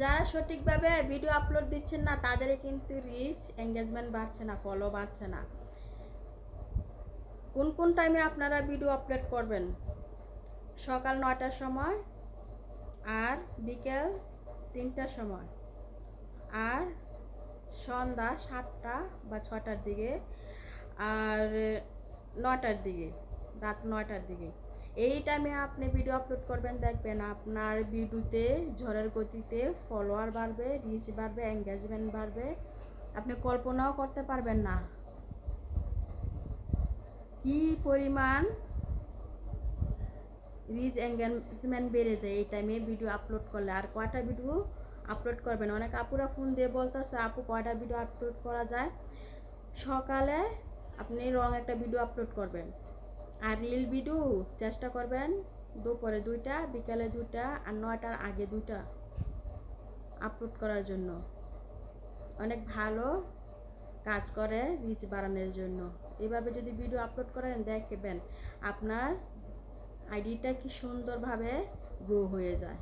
যারা সঠিকভাবে video upload দিচ্ছেন না তাদের কিন্তু রিচ এঙ্গেজমেন্ট বাড়ছে না ফলো বাড়ছে না। কোন কোন টাইমে আপনারা ভিডিও আপলোড করবেন? সকাল নয়টার সময় আর বিকেল তিনটার সময়। আর সন্ধ্যা সাতটা বা ছটার দিকে আর নটার দিকে, রাত নয়টার দিকে। এই টাইমে আপনি ভিডিও আপলোড করবেন, দেখবেন আপনার ভিডিওতে, ঝড়ের গতিতে ফলোয়ার বাড়বে রিচ বাড়বে এঙ্গেজমেন্ট বাড়বে। আপনি কল্পনাও করতে পারবেন না। কি পরিমাণ রিচ এঙ্গেজমেন্ট বেড়ে যায় এই টাইমে ভিডিও আপলোড করলে? আর কয়টা ভিডিও আপলোড করবেন? অনেক আপুরা ফোন দিয়ে বলতেছে, আপু, কয়টা ভিডিও আপলোড করা যায়? সকালে আপনি রং একটা ভিডিও আপলোড করবেন। আর রিল ভিডিও চেষ্টা করবেন দুপুরে দুইটা, বিকালে দুইটা আর নয়টার আগে দুইটা আপলোড করার জন্য। অনেক ভালো কাজ করে রিচ বাড়ানোর জন্য। এভাবে যদি ভিডিও আপলোড করেন, দেখবেন আপনার আইডিটা কি সুন্দরভাবে গ্রো হয়ে যায়।